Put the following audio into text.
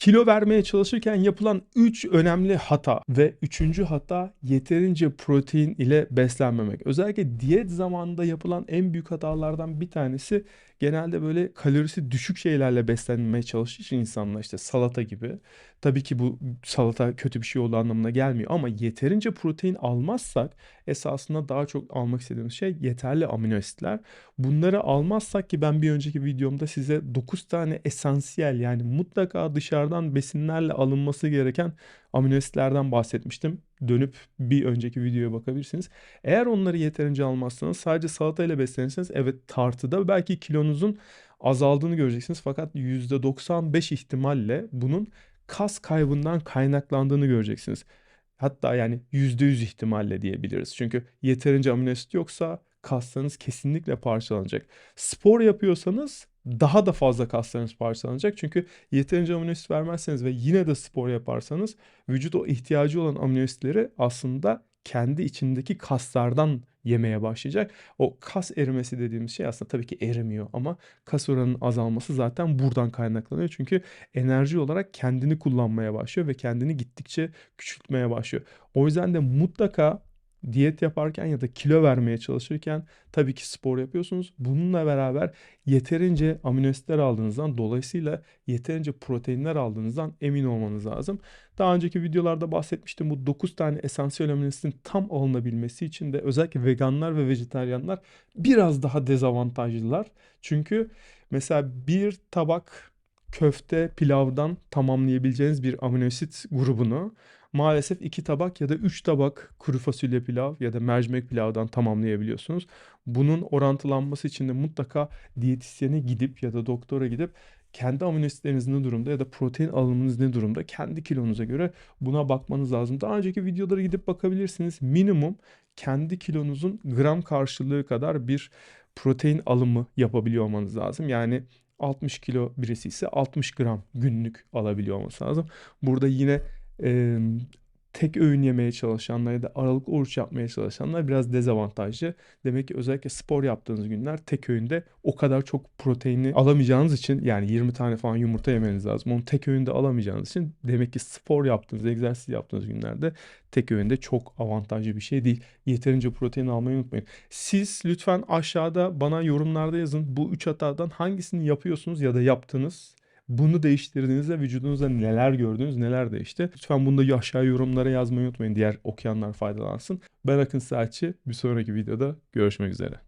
Kilo vermeye çalışırken yapılan 3 önemli hata ve üçüncü hata yeterince protein ile beslenmemek. Özellikle diyet zamanında yapılan en büyük hatalardan bir tanesi genelde böyle kalorisi düşük şeylerle beslenmeye çalışır insanlar işte salata gibi. Tabii ki bu salata kötü bir şey olduğu anlamına gelmiyor ama yeterince protein almazsak esasında daha çok almak istediğimiz şey yeterli amino asitler. Bunları almazsak ki ben bir önceki videomda size 9 tane esansiyel yani mutlaka dışarıdan besinlerle alınması gereken amino asitlerden bahsetmiştim. Dönüp bir önceki videoya bakabilirsiniz. Eğer onları yeterince almazsanız sadece salata ile beslenirseniz evet tartıda belki kilonuzun azaldığını göreceksiniz. Fakat %95 ihtimalle bunun kas kaybından kaynaklandığını göreceksiniz. Hatta yani %100 ihtimalle diyebiliriz. Çünkü yeterince amino asit yoksa kaslarınız kesinlikle parçalanacak. Spor yapıyorsanız daha da fazla kaslarınız parçalanacak. Çünkü yeterince amino asit vermezseniz ve yine de spor yaparsanız vücut o ihtiyacı olan amino asitleri aslında kendi içindeki kaslardan yemeye başlayacak. O kas erimesi dediğimiz şey aslında tabii ki erimiyor ama kas oranının azalması zaten buradan kaynaklanıyor. Çünkü enerji olarak kendini kullanmaya başlıyor ve kendini gittikçe küçültmeye başlıyor. O yüzden de mutlaka diyet yaparken ya da kilo vermeye çalışırken tabii ki spor yapıyorsunuz. Bununla beraber yeterince amino asitler aldığınızdan dolayısıyla yeterince proteinler aldığınızdan emin olmanız lazım. Daha önceki videolarda bahsetmiştim bu 9 tane esansiyel amino asitin tam alınabilmesi için de özellikle veganlar ve vejetaryenler biraz daha dezavantajlılar. Çünkü mesela bir tabak köfte pilavdan tamamlayabileceğiniz bir amino asit grubunu maalesef iki tabak ya da üç tabak kuru fasulye pilav ya da mercimek pilavdan tamamlayabiliyorsunuz. Bunun orantılanması için de mutlaka diyetisyene gidip ya da doktora gidip kendi amino asitleriniz ne durumda ya da protein alımınız ne durumda kendi kilonuza göre buna bakmanız lazım. Daha önceki videolara gidip bakabilirsiniz. Minimum kendi kilonuzun gram karşılığı kadar bir protein alımı yapabiliyor olmanız lazım. Yani 60 kilo birisi ise 60 gram günlük alabiliyor olması lazım. Burada yine e, tek öğün yemeye çalışanlar ya da aralıklı oruç yapmaya çalışanlar biraz dezavantajlı. Demek ki özellikle spor yaptığınız günler tek öğünde o kadar çok proteini alamayacağınız için yani 20 tane falan yumurta yemeniz lazım. Onu tek öğünde alamayacağınız için demek ki spor yaptığınız, egzersiz yaptığınız günlerde tek öğünde çok avantajlı bir şey değil. Yeterince protein almayı unutmayın. Siz lütfen aşağıda bana yorumlarda yazın. Bu üç hatadan hangisini yapıyorsunuz ya da yaptınız? Bunu değiştirdiğinizde vücudunuzda neler gördünüz, neler değişti? Lütfen bunu da aşağı yorumlara yazmayı unutmayın. Diğer okuyanlar faydalansın. Ben Akın Saatçi. Bir sonraki videoda görüşmek üzere.